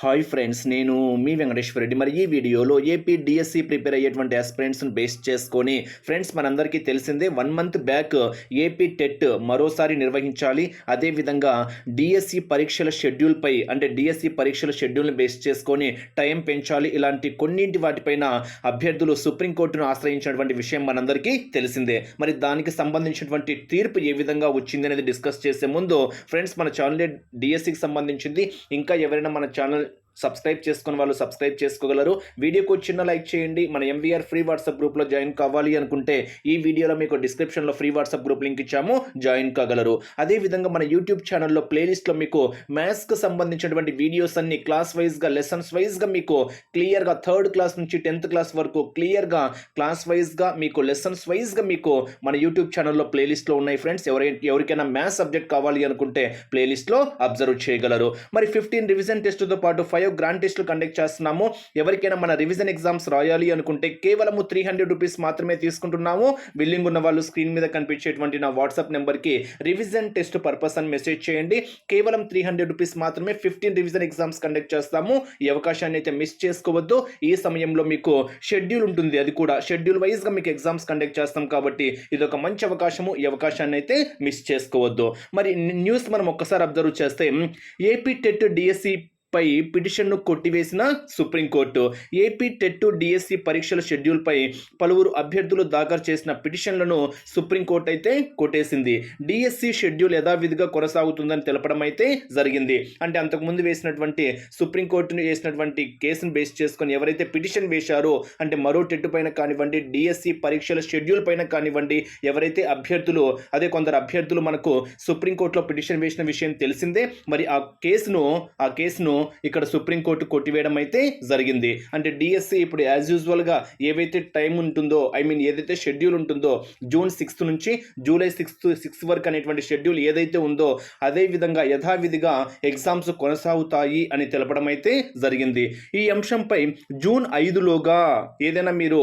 Hi friends నేను మీ వెంకటేశ్వర రెడ్డి. మరి ఈ వీడియోలో ఏపీ డిఎస్సి ప్రిపేర్ అయ్యేటువంటి ఆస్పిరెంట్స్ని బేస్ చేసుకొని ఫ్రెండ్స్ మనందరికీ తెలిసిందే one month back AP TET మరోసారి నిర్వహించాలి. అదేవిధంగా డిఎస్సి పరీక్షల షెడ్యూల్పై అంటే డిఎస్సి పరీక్షల షెడ్యూల్ని బేస్ చేసుకొని టైం పెంచాలి. ఇలాంటి కొన్నింటి వాటిపైన అభ్యర్థులు సుప్రీంకోర్టును ఆశ్రయించినటువంటి విషయం మనందరికీ తెలిసిందే. మరి దానికి సంబంధించినటువంటి తీర్పు ఏ విధంగా వచ్చింది అనేది డిస్కస్ చేసే ముందు ఫ్రెండ్స్ మన ఛానల్ డిఎస్సికి సంబంధించింది. ఇంకా ఎవరైనా మన ఛానల్ సబ్స్క్రైబ్ చేసుకున్న వాళ్ళు సబ్స్క్రైబ్ చేసుకోగలరు. వీడియోకు చిన్న లైక్ చేయండి. మన ఎంవీఆర్ ఫ్రీ వాట్సాప్ గ్రూప్లో జాయిన్ కావాలి అనుకుంటే ఈ వీడియోలో మీకు డిస్క్రిప్షన్లో ఫ్రీ వాట్సాప్ గ్రూప్ లింక్ ఇచ్చాము. జాయిన్ కాగలరు. అదేవిధంగా మన యూట్యూబ్ ఛానల్లో ప్లేలిస్ట్లో మీకు మ్యాథ్స్కి సంబంధించినటువంటి వీడియోస్ అన్ని క్లాస్ వైజ్గా లెసన్స్ వైజ్గా మీకు క్లియర్గా థర్డ్ క్లాస్ నుంచి టెన్త్ క్లాస్ వరకు క్లియర్గా క్లాస్ వైజ్గా మీకు లెసన్స్ వైజ్గా మీకు మన యూట్యూబ్ ఛానల్లో ప్లేలిస్ట్లో ఉన్నాయి ఫ్రెండ్స్. ఎవరై ఎవరికైనా మ్యాథ్స్ సబ్జెక్ట్ కావాలి అనుకుంటే ప్లేలిస్ట్లో అబ్జర్వ్ చేయగలరు. మరి ఫిఫ్టీన్ రివిజన్ టెస్ట్తో పాటు ఫైవ్ గ్రాండ్ టెస్టులు కండక్ట్ చేస్తున్నాము. ఎవరికైనా మన రివిజన్ ఎగ్జామ్స్ రాయాలి అనుకుంటే కేవలము త్రీ హండ్రెడ్ రూపీస్ మాత్రమే తీసుకుంటున్నాము. బిల్లింగ్ ఉన్న వాళ్ళు స్క్రీన్ మీద కనిపించేటువంటి నా వాట్సాప్ నెంబర్కి రివిజన్ టెస్ట్ పర్పస్ అని మెసేజ్ చేయండి. కేవలం త్రీ హండ్రెడ్ రూపీస్ మాత్రమే ఫిఫ్టీన్ రివిజన్ ఎగ్జామ్స్ కండక్ట్ చేస్తాము. ఈ అవకాశాన్ని అయితే మిస్ చేసుకోవద్దు. ఈ సమయంలో మీకు షెడ్యూల్ ఉంటుంది. అది కూడా షెడ్యూల్ వైజ్గా మీకు ఎగ్జామ్స్ కండక్ట్ చేస్తాం కాబట్టి ఇది ఒక మంచి అవకాశము. ఈ అవకాశాన్ని అయితే మిస్ చేసుకోవద్దు. మరి న్యూస్ మనం ఒక్కసారి అబ్జర్వ్ చేస్తే ఏపీ టెట్ డిఎస్సి పై పిటిషన్ను కొట్టివేసిన supreme court. AP TET DSC పరీక్షల షెడ్యూల్పై పలువురు అభ్యర్థులు దాఖలు చేసిన పిటిషన్లను సుప్రీంకోర్టు అయితే కొట్టేసింది. డిఎస్సి షెడ్యూల్ యథావిధిగా కొనసాగుతుందని తెలపడం అయితే జరిగింది. అంటే అంతకుముందు వేసినటువంటి సుప్రీంకోర్టును వేసినటువంటి కేసును బేస్ చేసుకొని ఎవరైతే పిటిషన్ వేశారో అంటే మరో టెట్ పైన కానివ్వండి డిఎస్సి పరీక్షల షెడ్యూల్ పైన కానివ్వండి ఎవరైతే అభ్యర్థులు అదే కొందరు అభ్యర్థులు మనకు సుప్రీంకోర్టులో పిటిషన్ వేసిన విషయం తెలిసిందే. మరి ఆ కేసును ఆ కేసును ఇక్కడ సుప్రీంకోర్టు కొట్టివేయడం అయితే జరిగింది. అంటే డిఎస్సి ఇప్పుడు యాజ్ యూజువల్గా ఏవైతే టైం ఉంటుందో ఐ మీన్ ఏదైతే షెడ్యూల్ ఉంటుందో జూన్ సిక్స్త్ నుంచి జూలై సిక్స్త్ సిక్స్త్ వరకు అనేటువంటి షెడ్యూల్ ఏదైతే ఉందో అదే విధంగా యథావిధిగా ఎగ్జామ్స్ కొనసాగుతాయి అని తెలపడం అయితే జరిగింది. ఈ అంశంపై జూన్ ఐదులోగా ఏదైనా మీరు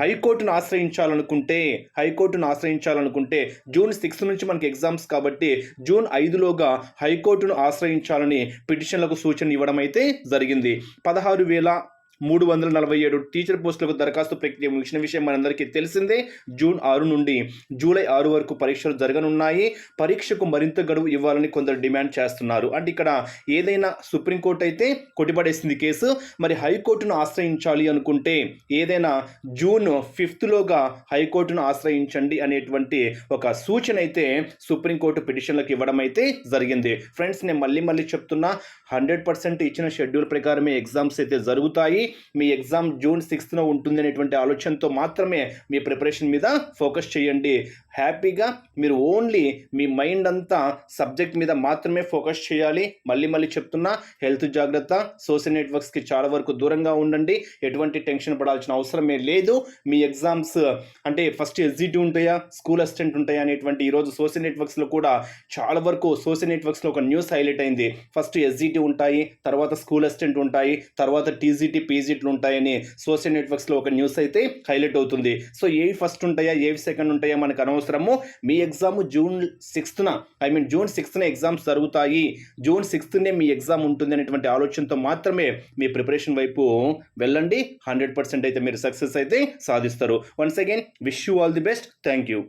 హైకోర్టును ఆశ్రయించాలనుకుంటే హైకోర్టును ఆశ్రయించాలనుకుంటే జూన్ సిక్స్త్ నుంచి మనకి ఎగ్జామ్స్ కాబట్టి జూన్ ఐదులోగా హైకోర్టును ఆశ్రయించాలని పిటిషన్లకు సూచన ఇవ్వడం అయితే జరిగింది. పదహారు వేల మూడు వందల నలభై ఏడు టీచర్ పోస్టులకు దరఖాస్తు ప్రక్రియ ముగిసిన విషయం మనందరికీ తెలిసిందే. జూన్ ఆరు నుండి జూలై ఆరు వరకు పరీక్షలు జరగనున్నాయి. పరీక్షకు మరింత గడువు ఇవ్వాలని కొందరు డిమాండ్ చేస్తున్నారు. అంటే ఇక్కడ ఏదైనా సుప్రీంకోర్టు అయితే కొట్టిపడేసింది కేసు. మరి హైకోర్టును ఆశ్రయించాలి అనుకుంటే ఏదైనా జూన్ ఫిఫ్త్లోగా హైకోర్టును ఆశ్రయించండి అనేటువంటి ఒక సూచన అయితే సుప్రీంకోర్టు పిటిషన్లకు ఇవ్వడం అయితే జరిగింది. ఫ్రెండ్స్ నేను మళ్ళీ మళ్ళీ చెప్తున్నా హండ్రెడ్ పర్సెంట్ ఇచ్చిన షెడ్యూల్ ప్రకారమే ఎగ్జామ్స్ అయితే జరుగుతాయి. మీ ఎగ్జామ్ జూన్ సిక్స్త్న ఉంటుంది అనేటువంటి ఆలోచనతో మాత్రమే మీ ప్రిపరేషన్ మీద ఫోకస్ చేయండి. హ్యాపీగా మీరు ఓన్లీ మీ మైండ్ అంతా సబ్జెక్ట్ మీద మాత్రమే ఫోకస్ చేయాలి. మళ్ళీ మళ్ళీ చెప్తున్నా హెల్త్ జాగ్రత్త సోషల్ నెట్వర్క్స్కి చాలా వరకు దూరంగా ఉండండి. ఎటువంటి టెన్షన్ పడాల్సిన అవసరమే లేదు. మీ ఎగ్జామ్స్ అంటే ఫస్ట్ ఎస్జిటి ఉంటాయా స్కూల్ అసిస్టెంట్ ఉంటాయా అనేటువంటి ఈరోజు సోషల్ నెట్వర్క్స్లో కూడా చాలా వరకు సోషల్ నెట్వర్క్స్లో ఒక న్యూస్ హైలైట్ అయింది. ఫస్ట్ ఎస్జిటి ఉంటాయి తర్వాత స్కూల్ అసిస్టెంట్ ఉంటాయి తర్వాత టీజీటీ పీజీట్లు ఉంటాయని సోషల్ నెట్వర్క్స్లో ఒక న్యూస్ అయితే హైలైట్ అవుతుంది. సో ఏవి ఫస్ట్ ఉంటాయా ఏవి సెకండ్ ఉంటాయా మనకు అనవసరము మీ ఎగ్జామ్ జూన్ సిక్స్త్న ఐ మీన్ జూన్ సిక్స్త్న ఎగ్జామ్స్ జరుగుతాయి. జూన్ సిక్స్త్నే మీ ఎగ్జామ్ ఉంటుంది అనేటువంటి ఆలోచనతో మాత్రమే మీ ప్రిపరేషన్ వైపు వెళ్ళండి. హండ్రెడ్ పర్సెంట్ అయితే మీరు సక్సెస్ అయితే సాధిస్తారు. Once again wish you all the best. Thank you.